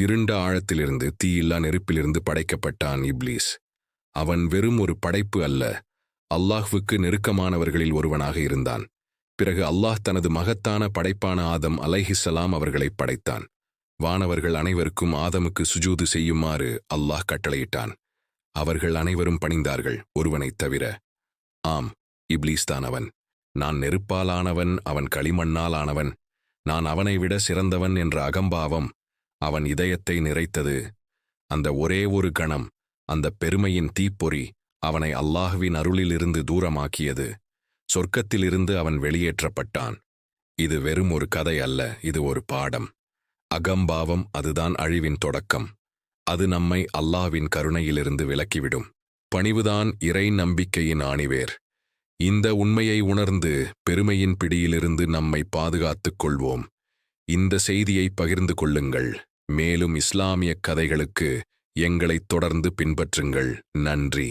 இருண்ட ஆழத்திலிருந்து தீயில்லா நெருப்பிலிருந்து படைக்கப்பட்டான் இப்லீஸ். அவன் வெறும் ஒரு படைப்பு அல்ல அல்லாஹ்வுக்கு நெருக்கமானவர்களில் ஒருவனாக இருந்தான். பிறகு அல்லாஹ் தனது மகத்தான படைப்பான ஆதம் அலைஹிஸ்ஸலாம் அவர்களை படைத்தான். வானவர்கள் அனைவருக்கும் ஆதமுக்கு சுஜூது செய்யுமாறு அல்லாஹ் கட்டளையிட்டான். அவர்கள் அனைவரும் பணிந்தார்கள் ஒருவனைத் தவிர. ஆம் இப்லீஸ் தான் அவன். நான் நெருப்பாலானவன் அவன் களிமண்ணாலானவன். நான் அவனை விட சிறந்தவன் என்ற அகம்பாவம் அவன் இதயத்தை நிறைத்தது. அந்த ஒரே ஒரு கணம் அந்த பெருமையின் தீப்பொறி அவனை அல்லாஹ்வின் அருளிலிருந்து தூரமாக்கியது. சொர்க்கத்திலிருந்து அவன் வெளியேற்றப்பட்டான். இது வெறும் ஒரு கதை அல்ல இது ஒரு பாடம். அகம்பாவம் அதுதான் அழிவின் தொடக்கம். அது நம்மை அல்லாஹ்வின் கருணையிலிருந்து விலக்கிவிடும். பணிவுதான் இறை நம்பிக்கையின் ஆணிவேர். இந்த உண்மையை உணர்ந்து பெருமையின் பிடியிலிருந்து நம்மை பாதுகாத்துக் கொள்வோம். இந்த செய்தியை பகிர்ந்து கொள்ளுங்கள். மேலும் இஸ்லாமிய கதைகளுக்கு எங்களைத் தொடர்ந்து பின்பற்றுங்கள். நன்றி.